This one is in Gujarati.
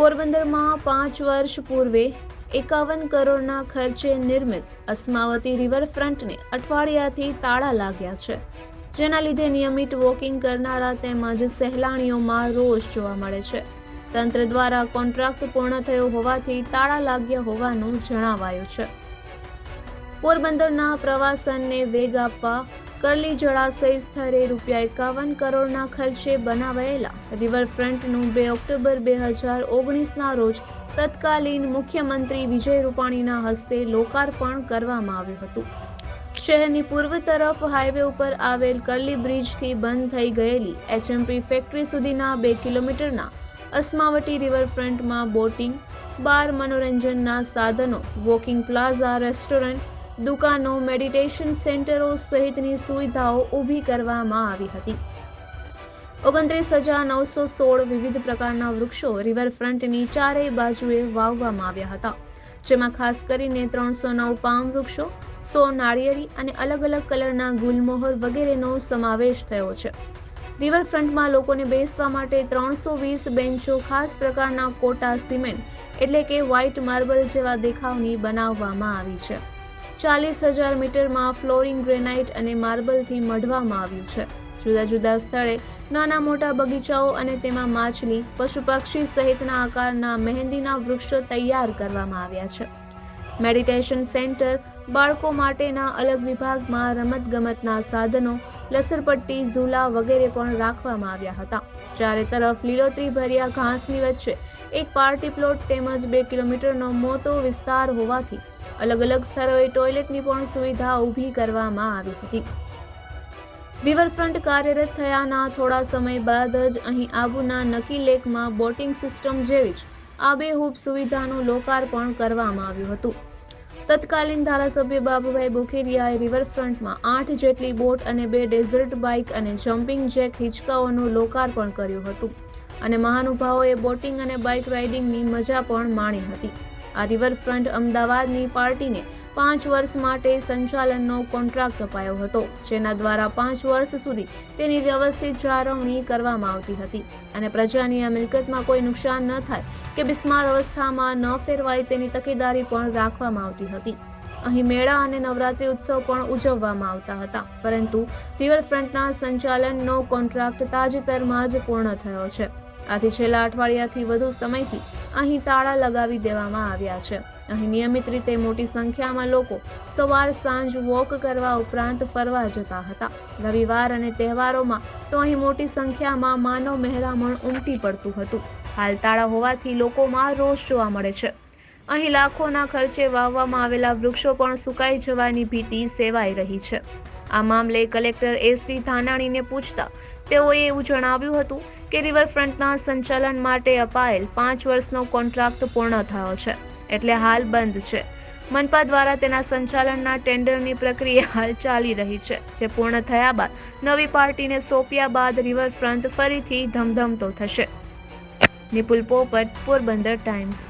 પોરબંદરમાં પાંચ વર્ષ પૂર્વે એકાવન કરોડના ખર્ચે નિર્મિત અસ્માવતી રિવરફ્રન્ટને અઠવાડિયાથી તાળા લાગ્યા છે. જેના લીધે નિયમિત વોકિંગ કરનારા તેમજ સહેલાણીઓમાં રોષ જોવા મળે છે. તંત્ર દ્વારા કોન્ટ્રાક્ટ પૂર્ણ થયો હોવાથી તાળા લાગ્યા હોવાનું જણાવાયું છે. પોરબંદરના પ્રવાસનને વેગ આપવા કરલી જળાશય સ્તરે રૂપિયા એકાવન કરોડના ખર્ચે બનાવાયેલા રિવરફ્રન્ટનું બે ઓક્ટોબર બે હજાર ઓગણીસના રોજ તત્કાલીન મુખ્યમંત્રી વિજય રૂપાણીના હસ્તે લોકાર્પણ કરવામાં આવ્યું હતું. શહેરની પૂર્વ તરફ હાઈવે ઉપર આવેલ કરલી બ્રિજથી બંધ થઈ ગયેલી એચએમપી ફેક્ટરી સુધીના બે કિલોમીટરના અસ્માવટી રિવરફ્રન્ટમાં બોટિંગ, બાર મનોરંજનના સાધનો, વોકિંગ પ્લાઝા, રેસ્ટોરન્ટ દુકાનો, મેડિટેશન સેન્ટરો સહિતની સુવિધાઓ ઊભી કરવામાં આવી હતી. ઓગણત્રીસ હજાર નવસો સોળ વિવિધ પ્રકારના વૃક્ષો રિવરફ્રન્ટની ચારેય બાજુએ વાવવામાં આવ્યા હતા. જેમાં ખાસ કરીને ત્રણસો નવ પામ વૃક્ષો, સો નાળિયેરી અને અલગ અલગ કલરના ગુલમોહર વગેરેનો સમાવેશ થયો છે. રિવરફ્રન્ટમાં લોકોને બેસવા માટે ત્રણસો વીસ બેન્ચો ખાસ પ્રકારના કોટા સિમેન્ટ એટલે કે વ્હાઇટ માર્બલ જેવા દેખાવની બનાવવામાં આવી છે. ચાલીસ હજાર મીટરમાં ફ્લોરિંગ ગ્રેનાઇટ અને માર્બલથી મઢવામાં આવ્યું છે. જુદા જુદા સ્થળે નાના મોટા બગીચાઓ અને તેમાં માછલી પશુ પક્ષી સહિતના આકારના મહેંદીના વૃક્ષો તૈયાર કરવામાં આવ્યા છે. મેડિટેશન સેન્ટર બાળકો માટેના અલગ વિભાગમાં રમતગમતના સાધનો, લસરપટ્ટી, ઝૂલા વગેરે પણ રાખવામાં આવ્યા હતા. ચારે તરફ લીલોતરી ભર્યા ઘાસની વચ્ચે એક પાર્ટી પ્લોટ તેમજ બે કિલોમીટરનો મોટો વિસ્તાર હોવાથી અલગ અલગ સ્થળોએ ટોયલેટની પણ સુવિધા ઊભી કરવામાં આવી હતી. રિવરફ્રન્ટ કાર્યરત થયાના થોડા સમય બાદ જ અહીં આબુના નકી લેકમાં બોટિંગ સિસ્ટમ જેવી જ આબેહૂબ સુવિધાનું લોકાર્પણ કરવામાં આવ્યું હતું. તત્કાલીન ધારાસભ્ય બાબુભાઈ બુખેરિયાએ રિવરફ્રન્ટમાં આઠ જેટલી બોટ અને બે ડેઝર્ટ બાઇક અને જમ્પિંગ જેક હિંચકાઓનું લોકાર્પણ કર્યું હતું અને મહાનુભાવોએ બોટિંગ અને બાઇક રાઇડિંગની મજા પણ માણી હતી. આ રિવરફ્રન્ટ અમદાવાદની પાર્ટીને પાંચ વર્ષ માટે સંચાલનનો કોન્ટ્રાક્ટ અપાયો હતો, જેના દ્વારા પાંચ વર્ષ સુધી તેની વ્યવસ્થિત જાળવણી કરવામાં આવતી હતી. અને પ્રજાની આ મિલકતમાં કોઈ નુકસાન ન થાય કે બિસ્માર અવસ્થામાં ન ફેરવાય તેની તકેદારી પણ રાખવામાં આવતી હતી. અહીં મેળા અને નવરાત્રી ઉત્સવ પણ ઉજવવામાં આવતા હતા, પરંતુ રિવરફ્રન્ટના સંચાલનનો કોન્ટ્રાક્ટ તાજેતરમાં જ પૂર્ણ થયો છે. આથી છેલ્લા અઠવાડિયાથી વધુ સમયથી અહીં તાળા લગાવી દેવામાં આવ્યા છે. અહીં નિયમિત રીતે મોટી સંખ્યામાં લોકો સવાર, સાંજ વોક કરવા ઉપરાંત ફરવા જતા હતા. રવિવાર અને તહેવારોમાં તો અહીં મોટી સંખ્યામાં માનવ મહેરામણ ઉમટી પડતું હતું. હાલ તાળા હોવાથી લોકોમાં રોષ જોવા મળે છે. અહીં લાખોના ખર્ચે વાવવામાં આવેલા વૃક્ષો પણ સુકાઈ જવાની ભીતિ સેવાઈ રહી છે. આ મામલે કલેક્ટર એસ ડી ધાનાણીને પૂછતા તેઓએ એવું જણાવ્યું હતું કે રિવરફ્રન્ટના સંચાલન માટે અપાયેલ પાંચ વર્ષનો કોન્ટ્રાક્ટ પૂર્ણ થયો છે, એટલે હાલ બંધ છે. મનપા દ્વારા તેના સંચાલનના ટેન્ડરની પ્રક્રિયા હાલ ચાલી રહી છે, જે પૂર્ણ થયા બાદ નવી પાર્ટીને સોંપ્યા બાદ રિવરફ્રન્ટ ફરીથી ધમધમતો થશે. નિપુલ પોપટ, પોરબંદર ટાઈમ્સ.